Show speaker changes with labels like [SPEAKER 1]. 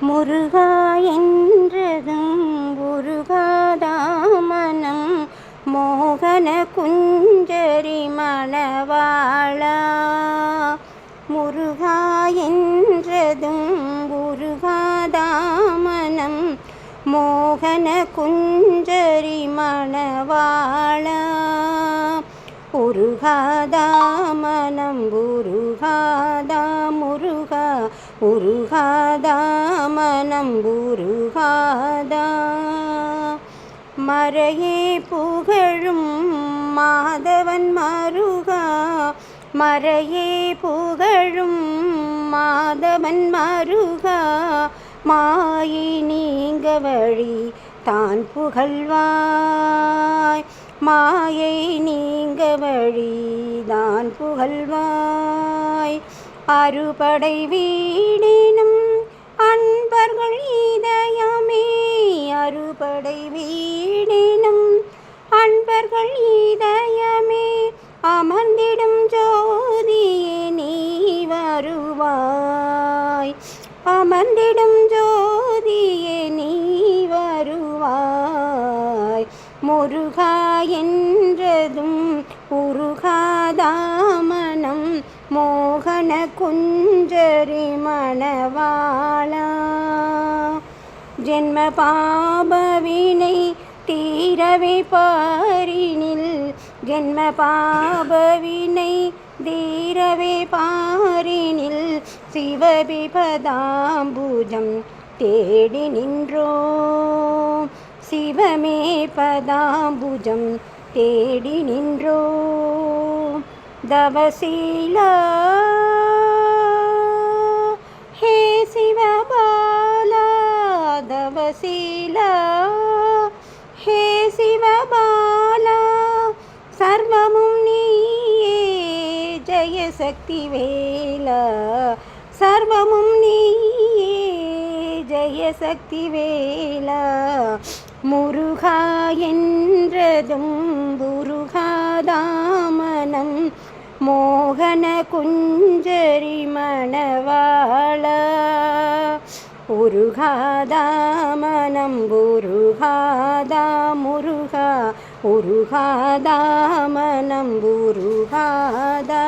[SPEAKER 1] முருகா என்றதும் உருகாதாமனம் மோகன குஞ்சரி மணவாளா. முருகா என்றதும் உருகாதாமனம் மோகன குஞ்சரி மணவாளா. உருகாதாமனம் உருகாதா முரு உருகாதா மனம் உருகாதா. மறையே புகழும் மாதவன் மருகா. மறையே புகழும் மாதவன் மருகா. மாயை நீங்க வழி தான் புகழ்வாய். மாயை நீங்க வழி தான் புகழ்வாய். அறுபடை வீடினும் அன்பர்கள் இதயமே. அறுபடை வீடினும் அன்பர்கள் இதயமே. அமர்ந்திடும் ஜோதியே நீ வருவாய். அமர்ந்திடும் ஜோதியே நீ வருவாய். முருகா என்றதும் உருகாதாமனம் மோகன குஞ்சரி மணவாளா. ஜென்ம பாபவினை தீரவை பாரினில். ஜென்ம பாபவினை தீரவே பாரினில். சிவபிபதாம்பூஜம் தேடி நின்றோ. சிவமே பதாம்புஜம் தேடி நின்றோ. தவசீலா. ஹே சிவபாலா தவசீலா. ஹே சிவபாலா சர்வமும் நீயே ஜெயசக்தி வேலா. சர்வமும் நீயே ஜெயசக்தி வேலா. முருகா என்றதும் முருகாதாமனம் மோகன குஞ்சரி மணவாளா உருகாதாமனம் உருகாதா முருகா உருகாதாமனம் உருகாதா